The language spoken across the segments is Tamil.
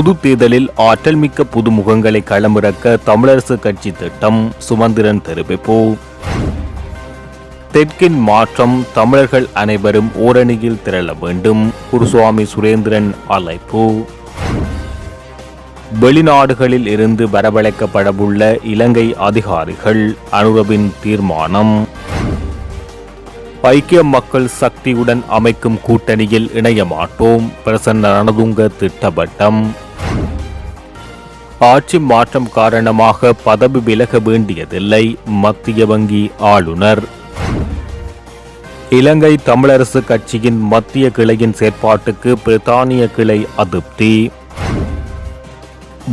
பொது தேர்தலில் ஆற்றல் மிக்க புதுமுகங்களை களமிறக்க தமிழரசு கட்சி திட்டம் சுமந்திரன் தெரிவிப்பு. தெற்கின் மாற்றம் தமிழர்கள் அனைவரும் ஓரணியில் திரள வேண்டும் குருசுவாமி சுரேந்திரன் அழைப்பு. வெளிநாடுகளில் இருந்து வரவழைக்கப்படவுள்ள இலங்கை அதிகாரிகள் அனுரவின் தீர்மானம். ஐக்கிய மக்கள் சக்தியுடன் அமைக்கும் கூட்டணியில் இணைய மாட்டோம் பிரசன்ன ரணதுங்க திட்டவட்டம். ஆட்சி மாற்றம் காரணமாக பதவி விலக வேண்டியதில்லை மத்திய வங்கி ஆளுநர். இலங்கை தமிழரசு கட்சியின் மத்திய கிளையின் செயற்பாட்டுக்கு பிரித்தானிய கிளை அதிருப்தி.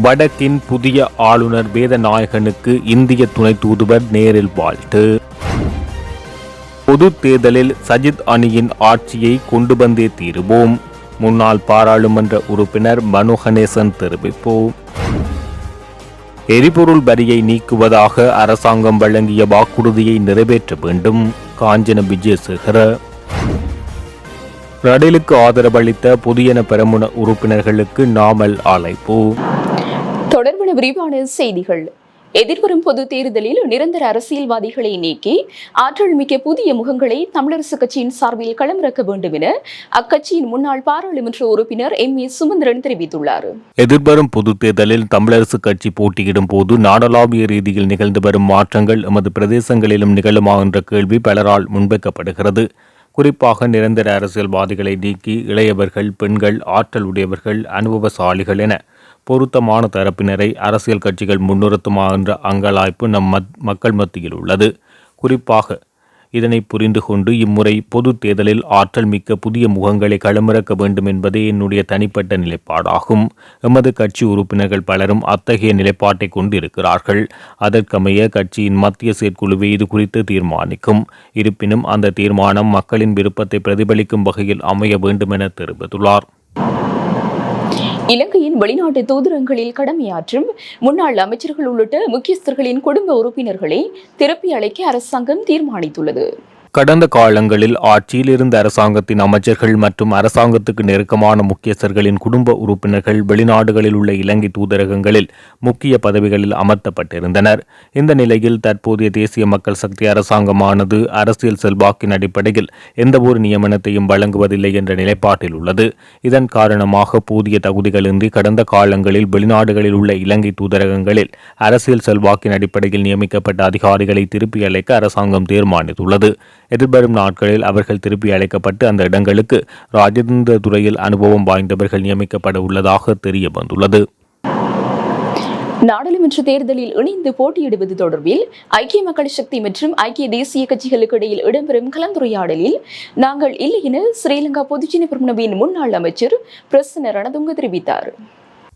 வடக்கின் புதிய ஆளுநர் வேதநாயகனுக்கு இந்திய துணை தூதுவர் நேரில் வாழ்த்து. பொது தேர்தலில் சஜித் அணியின் ஆட்சியை கொண்டு வந்தே தீருவோம். முன்னாள் பாராளுமன்ற உறுப்பினர் மனு கணேசன் தெரிவிப்போம். எரிபொருள் வரியை நீக்குவதாக அரசாங்கம் வழங்கிய வாக்குறுதியை நிறைவேற்ற வேண்டும். காஞ்சன விஜயசேகர. ரணிலுக்கு ஆதரவளித்த புதியன பெருமுன உறுப்பினர்களுக்கு நாமல் அழைப்பு. தொடர்பான விரிவான செய்திகள். எதிர்வரும் பொது தேர்தலில் நிரந்தர அரசியல்வாதிகளை நீக்கி ஆற்றல் மிக்க புதிய முகங்களை தமிழரசு கட்சியின் சார்பில் களமிறக்க வேண்டும் என அக்கட்சியின் முன்னாள் பாராளுமன்ற உறுப்பினர் எம். ஏ. சுமந்திரன் தெரிவித்துள்ளார். எதிர்வரும் பொது தேர்தலில் தமிழரசு கட்சி போட்டியிடும் போது நாடளாவிய ரீதியில் நிகழ்ந்து வரும் மாற்றங்கள் எமது பிரதேசங்களிலும் நிகழுமா என்ற கேள்வி பலரால் முன்வைக்கப்படுகிறது. குறிப்பாக நிரந்தர அரசியல்வாதிகளை நீக்கி இளையவர்கள் பெண்கள் ஆற்றல் உடையவர்கள் அனுபவசாலிகள் என பொருத்தமான தரப்பினரை அரசியல் கட்சிகள் முன்னிறுத்துமாகின்ற அங்கலாய்ப்பு நம் மத் மக்கள் மத்தியில் உள்ளது. குறிப்பாக இதனை புரிந்து கொண்டு இம்முறை பொது தேர்தலில் ஆற்றல் மிக்க புதிய முகங்களை களமிறக்க வேண்டும் என்பதே என்னுடைய தனிப்பட்ட நிலைப்பாடாகும். எமது கட்சி உறுப்பினர்கள் பலரும் அத்தகைய நிலைப்பாட்டை கொண்டிருக்கிறார்கள். அதற்கமைய கட்சியின் மத்திய செயற்குழுவே இது குறித்து தீர்மானிக்கும். இருப்பினும் அந்த தீர்மானம் மக்களின் விருப்பத்தை பிரதிபலிக்கும் வகையில் அமைய வேண்டும் என தெரிவித்துள்ளார். இலங்கையின் வெளிநாட்டு தூதரங்களில் கடமையாற்றும் முன்னாள் அமைச்சர்கள் உள்ளிட்ட முக்கியஸ்தர்களின் குடும்ப உறுப்பினர்களை திருப்பி அழைக்க அரசாங்கம் தீர்மானித்துள்ளது. கடந்த காலங்களில் ஆட்சியில் இருந்த அரசாங்கத்தின் அமைச்சர்கள் மற்றும் அரசாங்கத்துக்கு நெருக்கமான முக்கியஸ்தர்களின் குடும்ப உறுப்பினர்கள் வெளிநாடுகளில் உள்ள இலங்கை தூதரகங்களில் முக்கிய பதவிகளில் அமர்த்தப்பட்டிருந்தனர். இந்த நிலையில் தற்போதைய தேசிய மக்கள் சக்தி அரசாங்கமானது அரசியல் செல்வாக்கின் அடிப்படையில் எந்தவொரு நியமனத்தையும் வழங்குவதில்லை என்ற நிலைப்பாட்டில் உள்ளது. இதன் காரணமாக போதிய தகுதிகளின்றி கடந்த காலங்களில் வெளிநாடுகளில் உள்ள இலங்கை தூதரகங்களில் அரசியல் செல்வாக்கின் அடிப்படையில் நியமிக்கப்பட்ட அதிகாரிகளை திருப்பி அழைக்க அரசாங்கம் தீர்மானித்துள்ளது. எதிர்வரும் நாட்களில் அவர்கள் திருப்பி அழைக்கப்பட்டு அந்த இடங்களுக்கு ராஜதந்திர துறையில் அனுபவம் வாய்ந்தவர்கள் நியமிக்கப்பட உள்ளதாக தெரிய வந்துள்ளது நாடாளுமன்ற தேர்தலில் இணைந்து போட்டியிடுவது தொடர்பில் ஐக்கிய மக்கள் சக்தி மற்றும் ஐக்கிய தேசிய கட்சிகளுக்கு இடையில் இடம்பெறும் கலந்துரையாடலில் நாங்கள் இல்லை என ஸ்ரீலங்கா பொதுஜன பிரமுனவின் முன்னாள் அமைச்சர் பிரசன்ன ரணதுங்க தெரிவித்தார்.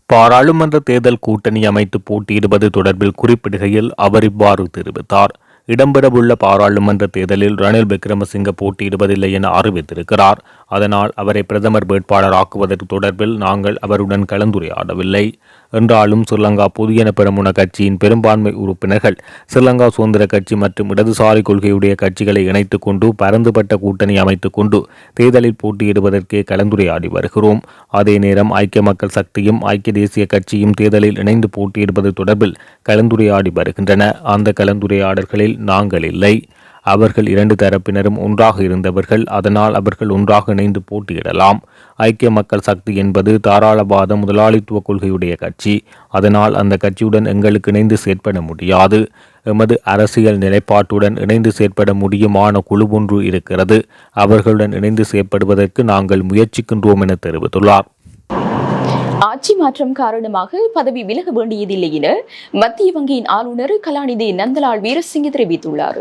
பாராளுமன்ற தேர்தல் கூட்டணி அமைத்து போட்டியிடுவது தொடர்பில் குறிப்பிடுகையில் அவர் இவ்வாறு தெரிவித்தார். இடம்பெறவுள்ள பாராளுமன்ற தேர்தலில் ரணில் விக்ரமசிங்க போட்டியிடுவதில்லை என அறிவித்திருக்கிறார். அதனால் அவரை பிரதமர் வேட்பாளராக்குவதற்கு தொடர்பில் நாங்கள் அவருடன் கலந்துரையாடவில்லை. என்றாலும் ஸ்ரீலங்கா பொதுஜன பெருமுன கட்சியின் பெரும்பான்மை உறுப்பினர்கள் ஸ்ரீலங்கா சுதந்திர கட்சி மற்றும் இடதுசாரி கொள்கையுடைய கட்சிகளை இணைத்துக் கொண்டு பரந்துபட்ட கூட்டணி அமைத்துக் கொண்டு தேர்தலில் போட்டியிடுவதற்கே கலந்துரையாடி வருகிறோம். அதே நேரம் ஐக்கிய மக்கள் சக்தியும் ஐக்கிய தேசிய கட்சியும் தேர்தலில் இணைந்து போட்டியிடுவது தொடர்பில் கலந்துரையாடி வருகின்றன. அந்த கலந்துரையாடல்களில் நாங்கள் இல்லை. அவர்கள் இரண்டு தரப்பினரும் ஒன்றாக இருந்தவர்கள் அதனால் அவர்கள் ஒன்றாக இணைந்து போட்டியிடலாம். ஐக்கிய மக்கள் சக்தி என்பது தாராளவாத முதலாளித்துவ கொள்கையுடைய கட்சி. அதனால் அந்த கட்சியுடன் எங்களுக்கு இணைந்து செயற்பட முடியாது. எமது அரசியல் நிலைப்பாட்டுடன் இணைந்து செயற்பட முடியுமான குழு ஒன்று இருக்கிறது. அவர்களுடன் இணைந்து செயற்படுவதற்கு நாங்கள் முயற்சிக்கின்றோம் என தெரிவித்துள்ளார். ஆட்சி மாற்றம் காரணமாக பதவி விலக வேண்டியதில்லை என மத்திய வங்கியின் ஆளுநர் கலாநிதி நந்தலால் வீரசிங்க தெரிவித்துள்ளார்.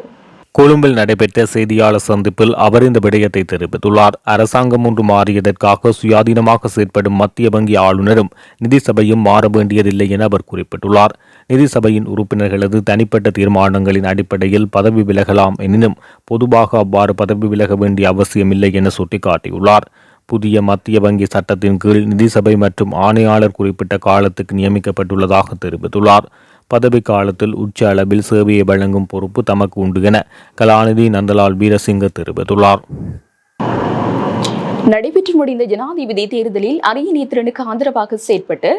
கொழும்பில் நடைபெற்ற செய்தியாளர் சந்திப்பில் அவர் இந்த விடயத்தை தெரிவித்துள்ளார். அரசாங்கம் ஒன்று மாறியதற்காக சுயாதீனமாக செயற்படும் மத்திய வங்கி ஆளுநரும் நிதி சபையும் மாற வேண்டியதில்லை என அவர் குறிப்பிட்டுள்ளார். நிதி சபையின் உறுப்பினர்களது தனிப்பட்ட தீர்மானங்களின் அடிப்படையில் பதவி விலகலாம் எனினும் பொதுவாக அவ்வாறு பதவி விலக வேண்டிய அவசியமில்லை என சுட்டிக்காட்டியுள்ளார். புதிய மத்திய வங்கி சட்டத்தின் கீழ் நிதி சபை மற்றும் ஆணையாளர் குறிப்பிட்ட காலத்துக்கு நியமிக்கப்பட்டுள்ளதாக தெரிவித்துள்ளார். பதவி காலத்தில் உச்ச அளவில் சேவையை வழங்கும் பொறுப்பு தமக்கு உண்டு என கலாநிதி நந்தலால் வீரசிங்க தெரிவித்துள்ளார். நடைபெற்று முடிந்த ஜனாதிபதி தேர்தலில் அரிய நேத்திரனுக்கு ஆதரவாக செயற்பட்டு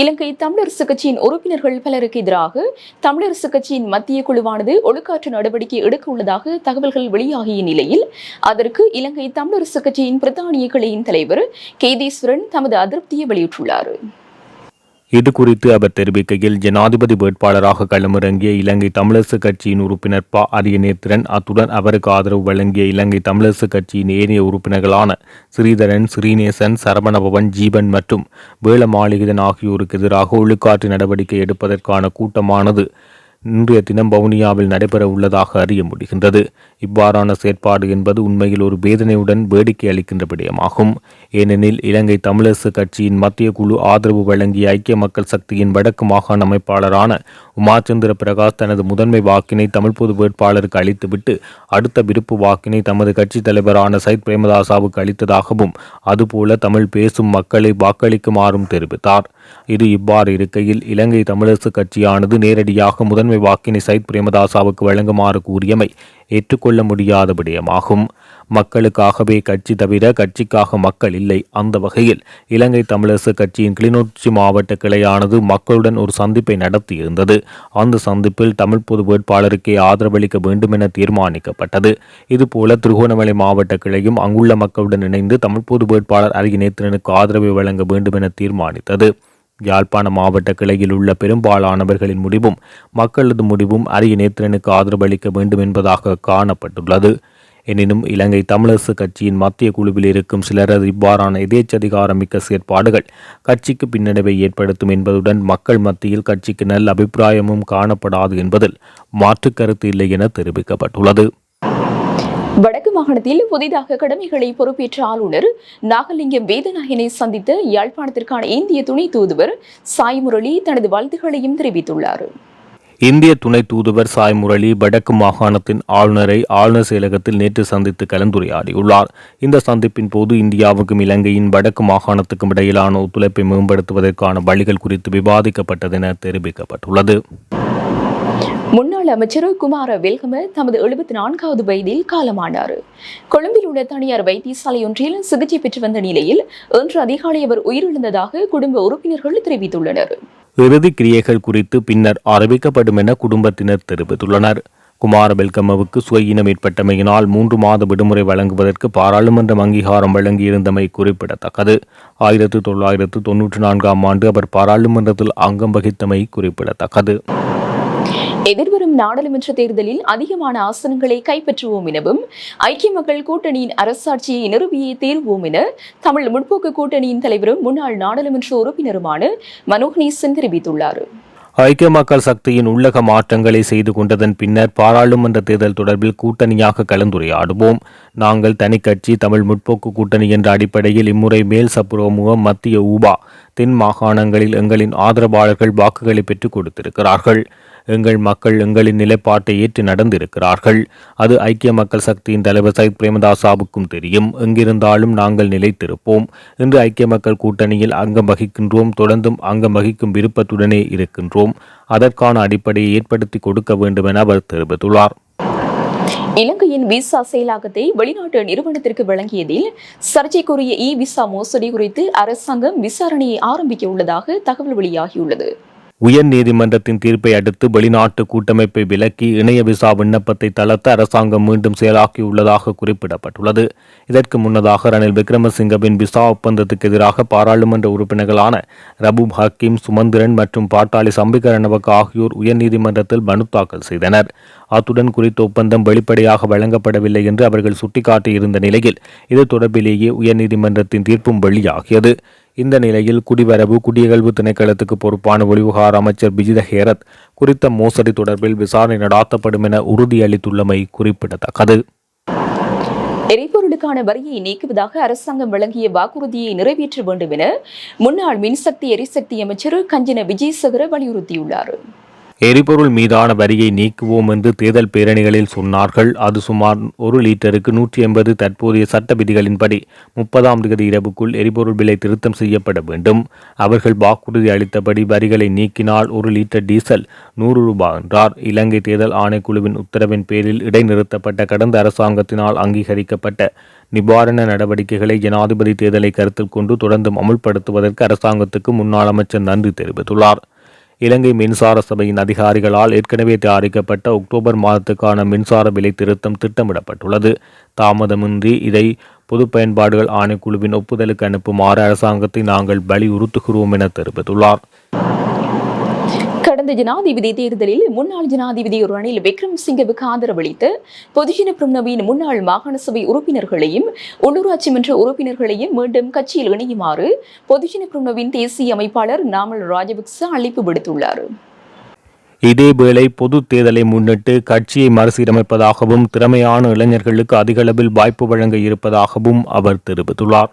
இலங்கை தமிழரசு கட்சியின் உறுப்பினர்கள் பலருக்கு எதிராக தமிழரசு கட்சியின் மத்திய குழுவானது ஒழுக்காற்று நடவடிக்கை எடுக்க உள்ளதாக தகவல்கள் வெளியாகிய நிலையில் அதற்கு இலங்கை தமிழரசு கட்சியின் பிரதானிய கிளையின் தலைவர் கேதீஸ்வரன் தமது அதிருப்தியை வெளியிட்டுள்ளார். இது குறித்து அவர் தெரிவிக்கையில் ஜனாதிபதி வேட்பாளராக களமிறங்கிய இலங்கை தமிழரசு கட்சியின் உறுப்பினர் ப. அரியநேத்திரன் அத்துடன் அவருக்கு ஆதரவு வழங்கிய இலங்கை தமிழரசு கட்சியின் ஏனைய உறுப்பினர்களான ஸ்ரீதரன் ஸ்ரீநேசன் சரவணபவன் ஜீவன் மற்றும் வேளமாளிகதன் ஆகியோருக்கு எதிராக ஒழுக்காற்று நடவடிக்கை எடுப்பதற்கான கூட்டமானது இன்றைய தினம் வவுனியாவில் நடைபெற உள்ளதாக அறிய முடிகின்றது. இவ்வாறான செயற்பாடு என்பது உண்மையில் ஒரு வேதனையுடன் வேடிக்கை அளிக்கின்ற விடயமாகும். ஏனெனில் இலங்கை தமிழரசு கட்சியின் மத்திய குழு ஆதரவு வழங்கிய ஐக்கிய மக்கள் சக்தியின் வடக்கு மாகாண அமைப்பாளரான உமாச்சந்திர பிரகாஷ் தனது முதன்மை வாக்கினை தமிழ் பொது வேட்பாளருக்கு அளித்துவிட்டு அடுத்த விருப்பு வாக்கினை தமது கட்சித் தலைவரான சைத் பிரேமதாசாவுக்கு அளித்ததாகவும் அதுபோல தமிழ் பேசும் மக்களை வாக்களிக்குமாறும் தெரிவித்தார். இது இவ்வாறு இருக்கையில் இலங்கை தமிழரசு கட்சியானது நேரடியாக முதன்மை வாக்கினை சைத் பிரேமதாசாவுக்கு வழங்குமாறு கூறியமை ஏற்றுக்கொள்ள முடியாத விடயமாகும். மக்களுக்காகவே கட்சி தவிர கட்சிக்காக மக்கள் இல்லை. அந்த வகையில் இலங்கை தமிழரசு கட்சியின் கிளிநொச்சி மாவட்ட கிளையானது மக்களுடன் ஒரு சந்திப்பை நடத்தியிருந்தது. அந்த சந்திப்பில் தமிழ் பொது வேட்பாளருக்கே ஆதரவளிக்க வேண்டும் என தீர்மானிக்கப்பட்டது. இதுபோல திருகோணமலை மாவட்ட கிளையும் அங்குள்ள மக்களுடன் இணைந்து தமிழ் பொது வேட்பாளர் அரியநேத்திரனுக்கு ஆதரவை வழங்க வேண்டும் என தீர்மானித்தது. யாழ்ப்பாண மாவட்ட கிளையில் உள்ள பெரும்பாலானவர்களின் முடிவும் மக்களது முடிவும் அரிய நேத்திரனுக்கு ஆதரவளிக்க வேண்டும் என்பதாக காணப்பட்டுள்ளது. எனினும் இலங்கை தமிழரசு கட்சியின் மத்திய குழுவில் இருக்கும் சிலரது இவ்வாறான எதேச்சதிகாரமிக்க செயற்பாடுகள் கட்சிக்கு பின்னடைவை ஏற்படுத்தும் என்பதுடன் மக்கள் மத்தியில் கட்சிக்கு நல்ல அபிப்பிராயமும் காணப்படாது என்பதில் மாற்று கருத்து இல்லை என தெரிவிக்கப்பட்டுள்ளது. வடக்கு மாகாணத்தில் புதிதாக கடமைகளை பொறுப்பேற்ற ஆளுநர் நாகலிங்கம் வேதநாயகனை சந்தித்த யாழ்ப்பாணத்திற்கான இந்திய துணை தூதுவர் சாய் முரளி தனது வாழ்த்துகளையும் தெரிவித்துள்ளார். இந்திய துணை தூதுவர் சாய் முரளி வடக்கு மாகாணத்தின் ஆளுநரை ஆளுநர் செயலகத்தில் நேற்று சந்தித்து கலந்துரையாடியுள்ளார். இந்த சந்திப்பின் போது இந்தியாவுக்கும் இலங்கையின் வடக்கு மாகாணத்துக்கும் இடையிலான ஒத்துழைப்பை மேம்படுத்துவதற்கான வழிகள் குறித்து விவாதிக்கப்பட்டதென தெரிவிக்கப்பட்டுள்ளது. முன்னாள் அமைச்சர் குமார வெல்கம தமது எழுபத்தி நான்காவது வயதில் காலமானார். கொழும்பில் உள்ள தனியார் வைத்தியசாலை ஒன்றில் சிகிச்சை பெற்று வந்த நிலையில் இன்று அதிகாலை அவர் உயிரிழந்ததாக குடும்ப உறுப்பினர்கள் தெரிவித்துள்ளனர். இறுதி கிரியைகள் குறித்து பின்னர் அறிவிக்கப்படும் என குடும்பத்தினர் தெரிவித்துள்ளனர். குமார வெல்கமவுக்கு சுயினம் ஏற்பட்டமையினால் மூன்று மாத விடுமுறை வழங்குவதற்கு பாராளுமன்றம் அங்கீகாரம் வழங்கியிருந்தமை குறிப்பிடத்தக்கது. ஆயிரத்து தொள்ளாயிரத்து தொன்னூற்றி நான்காம் ஆண்டு அவர் பாராளுமன்றத்தில் அங்கம் வகித்தமை குறிப்பிடத்தக்கது. எதிர்வரும் நாடாளுமன்ற தேர்தலில் அதிகமான ஆசனங்களை கைப்பற்றுவோம் எனவும் ஐக்கிய மக்கள் கூட்டணியின் அரசாட்சியை நிறுவியே தீர்வோம் என தமிழ் முற்போக்கு கூட்டணியின் தலைவரும் முன்னாள் நாடாளுமன்ற உறுப்பினருமான மனோகணேசன் தெரிவித்துள்ளார். ஐக்கிய மக்கள் சக்தியின் உள்ளக மாற்றங்களை செய்து கொண்டதன் பின்னர் பாராளுமன்ற தேர்தல் தொடர்பில் கூட்டணியாக கலந்துரையாடுவோம். நாங்கள் தனிக்கட்சி தமிழ் முற்போக்கு கூட்டணி என்ற அடிப்படையில் இம்முறை மேல் சப்புரோமுகம் மத்திய ஊபா தென் மாகாணங்களில் எங்களின் ஆதரவாளர்கள் வாக்குகளை பெற்றுக் கொடுத்திருக்கிறார்கள். எங்கள் மக்கள் எங்களின் நிலைப்பாட்டை ஏற்று நடந்திருக்கிறார்கள். அது ஐக்கிய மக்கள் சக்தியின் தலைவர் சைத் பிரேமதாசாவுக்கும் தெரியும். எங்கிருந்தாலும் நாங்கள் நிலைத்திருப்போம். இன்று ஐக்கிய மக்கள் கூட்டணியில் அங்கம் வகிக்கின்றோம். தொடர்ந்தும் அங்கம் வகிக்கும் விருப்பத்துடனே இருக்கின்றோம். அதற்கான அடிப்படையை ஏற்படுத்தி கொடுக்க வேண்டும் என அவர் தெரிவித்துள்ளார். இலங்கையின் விசா செயலாக்கத்தை வெளிநாட்டு நிறுவனத்திற்கு வழங்கியதில் சர்ச்சைக்குரிய இ விசா மோசடி குறித்து அரசாங்கம் விசாரணையை ஆரம்பிக்க உள்ளதாக தகவல் வெளியாகியுள்ளது. உயர் நீதிமன்றத்தின் தீர்ப்பை அடுத்து வெளிநாட்டு கூட்டமைப்பை விலக்கி இணைய விசா விண்ணப்பத்தை தளர்த்த அரசாங்கம் மீண்டும் செயலாக்கியுள்ளதாக குறிப்பிடப்பட்டுள்ளது. இதற்கு முன்னதாக ரணில் விக்ரமசிங்கவின் விசா ஒப்பந்தத்துக்கு எதிராக பாராளுமன்ற உறுப்பினர்களான ரபூப் ஹக்கீம் சுமந்திரன் மற்றும் பாட்டாளி சம்பிக ரணவக் ஆகியோர் உயர்நீதிமன்றத்தில் மனு தாக்கல் செய்தனர். அத்துடன் குறித்த ஒப்பந்தம் வெளிப்படையாக வழங்கப்படவில்லை என்று அவர்கள் சுட்டிக்காட்டியிருந்த நிலையில் இது தொடர்பிலேயே உயர்நீதிமன்றத்தின் தீர்ப்பும் வெளியாகியது. இந்த நிலையில் குடிவரவு குடியகல்வு திணைக்களத்துக்கு பொறுப்பான வெளிவிவகார அமைச்சர் பிஜித ஹேரத் குறித்த மோசடி தொடர்பில் விசாரணை நடாத்தப்படும் என உறுதியளித்துள்ளமை குறிப்பிடத்தக்கது. எரிபொருளுக்கான வரியை நீக்குவதாக அரசாங்கம் வழங்கிய வாக்குறுதியை நிறைவேற்ற வேண்டும் என முன்னாள் மின்சக்தி எரிசக்தி அமைச்சர் கஞ்சன விஜயசகர வலியுறுத்தியுள்ளார். எரிபொருள் மீதான வரியை நீக்குவோம் என்று தேர்தல் பேரணிகளில் சொன்னார்கள். அது சுமார் ஒரு லிட்டருக்கு நூற்றி எண்பது தற்போதைய சட்ட விதிகளின்படி முப்பதாம் தேதி இரவுக்குள் எரிபொருள் விலை திருத்தம் செய்யப்பட வேண்டும். அவர்கள் வாக்குறுதி அளித்தபடி வரிகளை நீக்கினால் ஒரு லிட்டர் டீசல் நூறு ரூபாய் என்றார். இலங்கை தேர்தல் ஆணைக்குழுவின் உத்தரவின் பேரில் இடைநிறுத்தப்பட்ட கடந்த அரசாங்கத்தினால் அங்கீகரிக்கப்பட்ட நிவாரண நடவடிக்கைகளை ஜனாதிபதி தேர்தலை கருத்தில் கொண்டு தொடர்ந்தும் அமுல்படுத்துவதற்கு அரசாங்கத்துக்கு முன்னாள் அமைச்சர் நன்றி தெரிவித்துள்ளார். இலங்கை மின்சார சபையின் அதிகாரிகளால் ஏற்கனவே தயாரிக்கப்பட்ட அக்டோபர் மாதத்துக்கான மின்சார விலை திருத்தம் திட்டமிடப்பட்டுள்ளது. தாமதமின்றி இதை பொது பயன்பாடுகள் ஆணைக்குழுவின் ஒப்புதலுக்கு அனுப்புமாறு அரசாங்கத்தை நாங்கள் வலியுறுத்துகிறோம் என தெரிவித்துள்ளார். கடந்த ஜனாதிபதி தேர்தலில் முன்னாள் ஜனாதிபதி ரணில் விக்ரமசிங்கவுக்கு ஆதரவளித்த பொதுஜன பிரம்னவின் முன்னாள் மாகாண சபை உறுப்பினர்களையும் உள்ளூராட்சி மன்ற உறுப்பினர்களையும் மீண்டும் கட்சியில் இணையுமாறு பொதுஜன பிரம்னவின் தேசிய அமைப்பாளர் நாமல் ராஜபக்ச அழைப்பு விடுத்துள்ளார். இதேவேளை பொது தேர்தலை முன்னிட்டு கட்சியை மறுசீரமைப்பதாகவும் திறமையான இளைஞர்களுக்கு அதிகளவில் வாய்ப்பு வழங்க இருப்பதாகவும் அவர் தெரிவித்துள்ளார்.